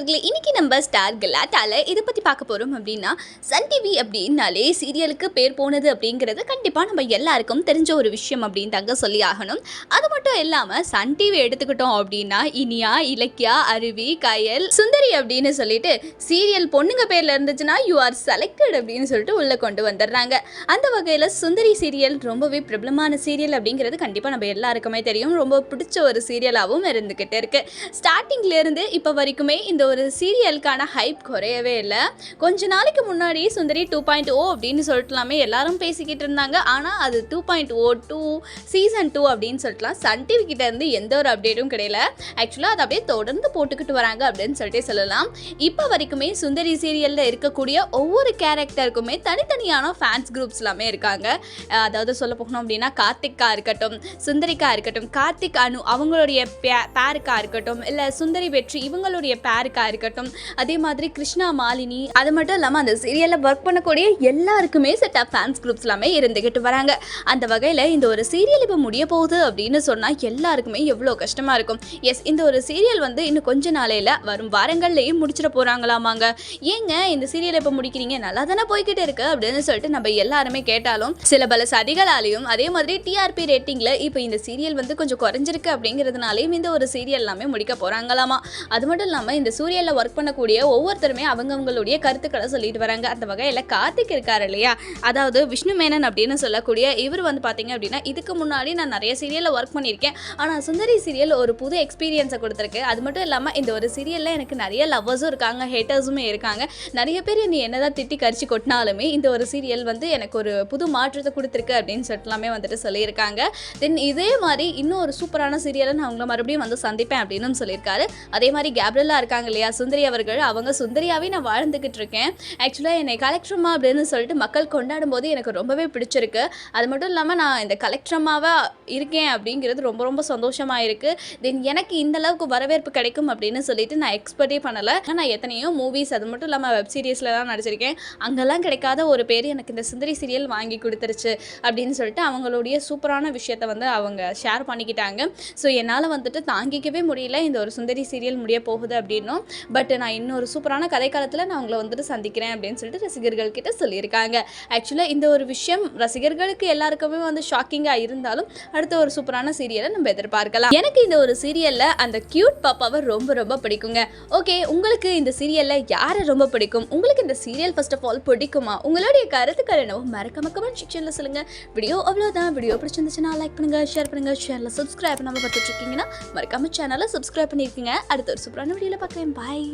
நண்பர்களே இன்னைக்கு நம்ம ஸ்டார் கலாட்டால இதை பற்றி பார்க்க போகிறோம் அப்படின்னா சன் டிவி அப்படின்னாலே சீரியலுக்கு பேர் போனது அப்படிங்கிறது கண்டிப்பாக நம்ம எல்லாருக்கும் தெரிஞ்ச ஒரு விஷயம் அப்படின்னு தாங்க சொல்லி ஆகணும். அது மட்டும் இல்லாமல் சன் டிவி எடுத்துக்கிட்டோம் அப்படின்னா இனியா இலக்கியா அருவி கயல் சுந்தரி அப்படின்னு சொல்லிட்டு சீரியல் பொண்ணுங்க பேரில் இருந்துச்சுன்னா யூ ஆர் செலக்டட் அப்படின்னு சொல்லிட்டு உள்ளே கொண்டு வந்துடுறாங்க. அந்த வகையில் சுந்தரி சீரியல் ரொம்பவே பிரபலமான சீரியல் அப்படிங்கிறது கண்டிப்பாக நம்ம எல்லாருக்குமே தெரியும். ரொம்ப பிடிச்ச ஒரு சீரியலாகவும் இருந்துக்கிட்டு இருக்கு. ஸ்டார்டிங்ல இருந்து இப்போ வரைக்குமே இந்த ஒரு சீரியலுக்கான ஹைப் குறையவே இல்லை. கொஞ்ச நாளைக்கு முன்னாடி சுந்தரி டூ பாயிண்ட் ஓ அப்படின்னு சொல்லிட்டுலாமே எல்லாரும் பேசிக்கிட்டு இருந்தாங்க. ஆனால் அது two point O two season two அப்படின்னு சொல்லிட்டுலாம் சன் டிவி கிட்டேருந்து எந்த ஒரு அப்டேட்டும் கிடையல. ஆக்சுவலாக அதை அப்படியே தொடர்ந்து போட்டுக்கிட்டு வராங்க அப்படின்னு சொல்லிட்டு சொல்லலாம். இப்போ வரைக்குமே சுந்தரி சீரியலில் இருக்கக்கூடிய ஒவ்வொரு கேரக்டருக்குமே தனித்தனியான ஃபேன்ஸ் குரூப்ஸ் எல்லாமே இருக்காங்க. அதாவது சொல்ல போகணும் அப்படின்னா கார்த்திக்கா இருக்கட்டும் சுந்தரிக்கா இருக்கட்டும் கார்த்திக் அனு அவங்களுடைய பே- பேருக்கா இருக்கட்டும் இல்லை சுந்தரி வெற்றி இவங்களுடைய பேருக்கா இருக்கட்டும். அதே மாதிரி கிருஷ்ணா மாலினி அது மட்டும் இல்லாமல் அந்த சீரியலில் ஒர்க் பண்ணக்கூடிய எல்லாருக்குமே செட் ஆஃப் ஃபேன்ஸ் குரூப்ஸ் எல்லாமே இருந்துக்கிட்டு வராங்க. அந்த வகையில் இந்த ஒரு சீரியல் இப்போ முடிய போகுது அப்படின்னு சொன்னால் எல்லாருக்குமே எவ்வளோ கஷ்டமாக இருக்கும். எஸ் இந்த ஒரு சீரியல் வந்து இன்னும் கொஞ்ச நாளையில் வரும் வாரங்கள்லேயும் முடிச்சிட போகிறாங்களாமாங்க ஏங்க இந்த சீரியல் இப்போ முடிக்கிறீங்க? நல்லா தானே போய்கிட்டு இருக்கு அப்படின்னு சொல்லிட்டு நம்ம எல்லாருமே கேட்டாலும் சில பல சதிகளாலையும் அதே மாதிரி டிஆர்பி ரேட்டிங்கில் இப்போ இந்த சீரியல் வந்து கொஞ்சம் குறைஞ்சிருக்கு அப்படிங்கிறதுனாலையும் இந்த ஒரு சீரியல் எல்லாமே முடிக்க போகிறாங்களாமா அது மட்டும் இல்லாமல் இந்த சூரியனில் ஒர்க் பண்ணக்கூடிய ஒவ்வொருத்தருமே அவங்கவுங்களுடைய கருத்துக்களை சொல்லிட்டு வராங்க. அந்த வகையில் கார்த்திக் இருக்காரு இல்லையா? அதாவது விஷ்ணு மேனன் அப்படின்னு சொல்லக்கூடிய இவர் வந்து பார்த்தீங்க அப்படின்னா இதுக்கு முன்னாடி நான் நிறைய சீரியலில் ஒர்க் பண்ணியிருக்கேன். ஆனால் சுந்தரி சீரியல் ஒரு புது எக்ஸ்பீரியன்ஸை கொடுத்துருக்கு. அது மட்டும் இல்லாமல் இந்த ஒரு சீரியலில் எனக்கு நிறைய லவ்வர்ஸும் இருக்காங்க ஹேட்டர்ஸுமே இருக்காங்க. நிறைய பேர் நீ என்னதான் திட்டி கரிச்சு கொட்டினாலுமே இந்த ஒரு சீரியல் வந்து எனக்கு ஒரு புது மாற்றத்தை கொடுத்துருக்கு அப்படின்னு சொல்லிட்டுலாமே வந்துட்டு சொல்லியிருக்காங்க. தென் இதே மாதிரி இன்னும் ஒரு சூப்பரான சீரியலை நான் உங்களை மறுபடியும் வந்து சந்திப்பேன் அப்படின்னு சொல்லியிருக்காரு. அதே மாதிரி கேப்ரலா இருக்காங்க இல்லையா? சுந்தரி அவர்கள் அவங்க சுந்தரியாவே நான் வாழ்ந்துக்கிட்டு இருக்கேன். ஆக்சுவலாக என்னை கலெக்டரம்மா அப்படின்னு சொல்லிட்டு மக்கள் கொண்டாடும் போது எனக்கு ரொம்பவே பிடிச்சிருக்கு. அது மட்டும் இல்லாமல் நான் இந்த கலெக்டரம்மாவாக இருக்கேன் அப்படிங்கிறது ரொம்ப ரொம்ப சந்தோஷமாக இருக்குது தென் எனக்கு இந்த அளவுக்கு வரவேற்பு கிடைக்கும் அப்படின்னு சொல்லிட்டு நான் எக்ஸ்பெக்டே பண்ணலை. நான் எத்தனையோ மூவிஸ் அது மட்டும் இல்லாமல் வெப் சீரிஸ்லலாம் நடிச்சிருக்கேன். அங்கெல்லாம் கிடைக்காத ஒரு பேர் எனக்கு இந்த சுந்தரி சீரியல் வாங்கி கொடுத்துருச்சு அப்படின்னு சொல்லிட்டு அவங்களுடைய சூப்பரான விஷயத்தை வந்து அவங்க ஷேர் பண்ணிக்கிட்டாங்க. ஸோ என்னால் வந்துட்டு தாங்கிக்கவே முடியல. இந்த ஒரு சுந்தரி சீரியல் முடிய போகுது அப்படின்னும். பட் நான் இன்னொரு சூப்பரான கதைக்காலத்தில் நான் உங்களை வந்துட்டு சந்திக்கிறேன் அப்படின்னு சொல்லிட்டு ரசிகர்கள் கிட்ட சொல்லியிருக்காங்க. ஆக்சுவலாக இந்த ஒரு விஷயம் ரசிகர்களுக்கு எல்லாருக்குமே வந்து ஷாக்கிங்காக இருந்தாலும் அடுத்த ஒரு சூப்பரான சீரியலை நம்ம எதிர்பார்க்கலாம். எனக்கு இந்த ஒரு சீரியலில் அந்த கியூட் பாப்பாவை ரொம்ப ரொம்ப பிடிக்குங்க. ஓகே உங்களுக்கு இந்த சீரியலில் யாரை ரொம்ப பிடிக்கும்? உங்களுக்கு இந்த சீரியல் ஃபர்ஸ்ட் ஆஃப் ஆல் பிடிக்குமா? உங்களுடைய கருத்துக்கள் என்னவோ மறக்காம கமெண்ட் செக்ஷனில் சொல்லுங்கள் வீடியோ அவ்வளோதான் வீடியோ பிடிச்சிருந்துச்சுன்னா லைக் பண்ணுங்கள் ஷேர் பண்ணுங்கள் சேனலில் சப்ஸ்கிரைப் பண்ணாமல் பார்த்துட்ருக்கீங்கன்னா மறக்காம சேனலை சப்ஸ்கிரைப் பண்ணியிருக்கீங்க அடுத்த ஒரு சூப்பரான வீடியோவில் பார்க்கலாம். Bye.